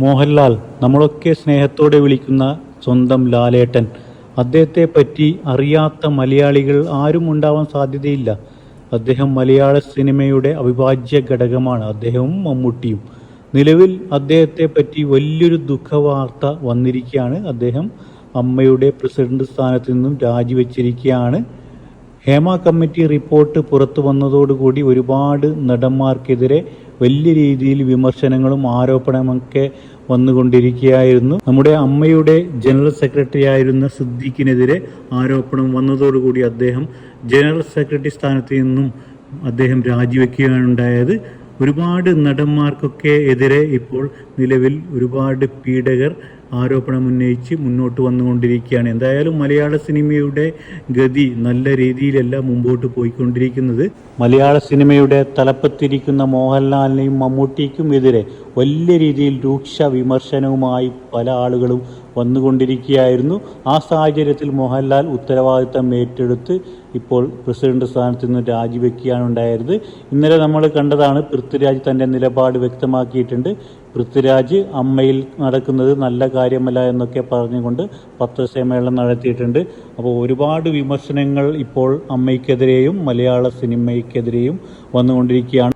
മോഹൻലാൽ നമ്മളൊക്കെ സ്നേഹത്തോടെ വിളിക്കുന്ന സ്വന്തം ലാലേട്ടൻ. അദ്ദേഹത്തെ പറ്റി അറിയാത്ത മലയാളികൾ ആരും ഉണ്ടാവാൻ സാധ്യതയില്ല. അദ്ദേഹം മലയാള സിനിമയുടെ അവിഭാജ്യ ഘടകമാണ്. അദ്ദേഹവും മമ്മൂട്ടിയും. നിലവിൽ അദ്ദേഹത്തെ പറ്റി വലിയൊരു ദുഃഖവാർത്ത വന്നിരിക്കുകയാണ്. അദ്ദേഹം അമ്മയുടെ പ്രസിഡന്റ് സ്ഥാനത്ത് നിന്നും രാജിവെച്ചിരിക്കുകയാണ്. ഹേമ കമ്മിറ്റി റിപ്പോർട്ട് പുറത്തു വന്നതോടുകൂടി ഒരുപാട് നടന്മാർക്കെതിരെ വലിയ രീതിയിൽ വിമർശനങ്ങളും ആരോപണമൊക്കെ വന്നുകൊണ്ടിരിക്കുകയായിരുന്നു. നമ്മുടെ അമ്മയുടെ ജനറൽ സെക്രട്ടറി ആയിരുന്ന സിദ്ദീഖിനെതിരെ ആരോപണം വന്നതോടുകൂടി അദ്ദേഹം ജനറൽ സെക്രട്ടറി സ്ഥാനത്ത് നിന്നും അദ്ദേഹം രാജിവെക്കുകയാണ് ഉണ്ടായത്. ഒരുപാട് നടന്മാർക്കൊക്കെ എതിരെ ഇപ്പോൾ നിലവിൽ ഒരുപാട് പീഡകർ ആരോപണം ഉന്നയിച്ച് മുന്നോട്ട് വന്നുകൊണ്ടിരിക്കുകയാണ്. എന്തായാലും മലയാള സിനിമയുടെ ഗതി നല്ല രീതിയിലല്ല മുമ്പോട്ട് പോയിക്കൊണ്ടിരിക്കുന്നത്. മലയാള സിനിമയുടെ തലപ്പത്തിരിക്കുന്ന മോഹൻലാലിനെയും മമ്മൂട്ടിക്കും എതിരെ വലിയ രീതിയിൽ രൂക്ഷ വിമർശനവുമായി പല ആളുകളും വന്നുകൊണ്ടിരിക്കുകയായിരുന്നു. ആ സാഹചര്യത്തിൽ മോഹൻലാൽ ഉത്തരവാദിത്തം ഏറ്റെടുത്ത് ഇപ്പോൾ പ്രസിഡന്റ് സ്ഥാനത്ത് നിന്ന് രാജിവെക്കുകയാണ് ഉണ്ടായത് ഇന്നലെ നമ്മൾ കണ്ടതാണ് പൃഥ്വിരാജ് തന്റെ നിലപാട് വ്യക്തമാക്കിയിട്ടുണ്ട്. പൃഥ്വിരാജ് അമ്മയിൽ നടക്കുന്നത് നല്ല കാര്യമല്ല എന്നൊക്കെ പറഞ്ഞുകൊണ്ട് പത്രസമ്മേളനം നടത്തിയിട്ടുണ്ട്. അപ്പോൾ ഒരുപാട് വിമർശനങ്ങൾ ഇപ്പോൾ അമ്മയ്ക്കെതിരെയും മലയാള സിനിമയ്ക്കെതിരെയും വന്നുകൊണ്ടിരിക്കുകയാണ്.